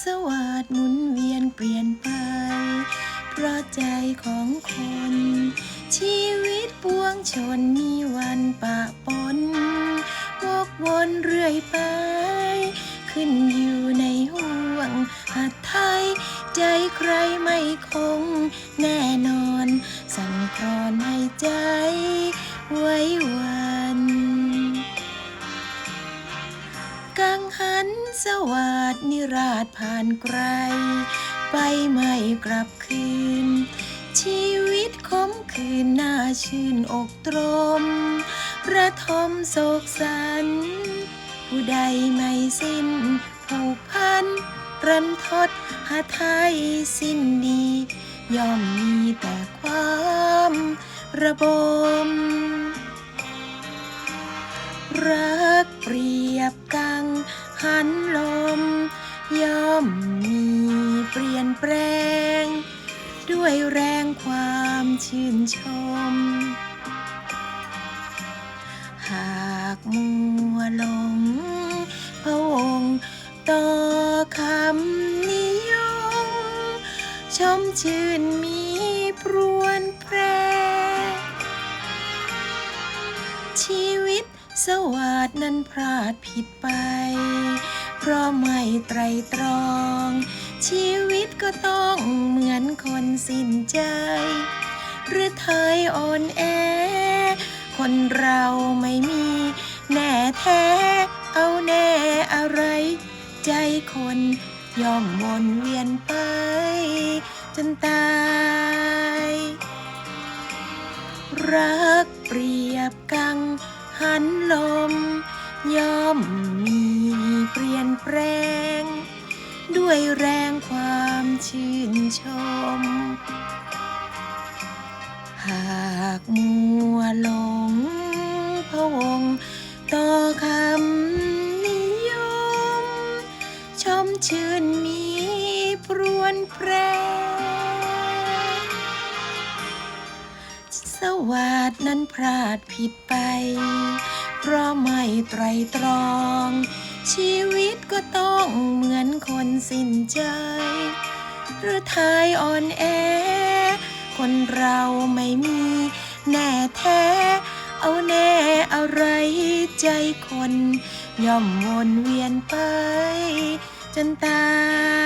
สวัสดหมุนเวียนเปลี่ยนไป เพราะใจของคน ชีวิตปวงชนมีวันปะปนวกวนเรื่อยไป ขึ้นอยู่ในห่วงหัดไทย ใจใครไม่คง แน่นอน สั่งคลอนให้ใจ ไว้วัน สวัสดนิราชผ่านไกล ไปไม่กลับคืน ชีวิตคมคืนน่าชื่นอกตรม ระทมโศกสัน ผู้ใดไม่สิ้นผูกพันรันทดหาไทยสิ้นดี ย่อมมีแต่ความระบมรัก เปรียบกังหันลม ย่อมมีเปลี่ยนแปลง ด้วยแรงความชื่นชม หากมัวหลงพะวงต่อคำนิยม ชมชื่นมี สวัสดนั้นพลาดผิดไป เพราะไม่ไตรตรอง ชีวิตก็ต้องเหมือนคนสิ้นใจ หรือเธยอ่อนแอ คนเราไม่มีแน่แท้ เอาแน่อะไร ใจคนย่อมวนเวียนไป จนตาย รักเปรียบกัง หันลม ย่อมมีเปลี่ยนแปลง ด้วยแรงความชื่นชม หากมัวหลงพะวงต่อคำนิยม ชมชื่นมีปรวนแปรสวัสดนั้นพลาดผิดไป เพราะไม่ไตรตรอง ชีวิตก็ต้องเหมือนคนสิ้นใจ หรือทายอ่อนแอ คนเราไม่มีแน่แท้ เอาแน่อะไรใจคน ย่อมวนเวียนไป จนตาย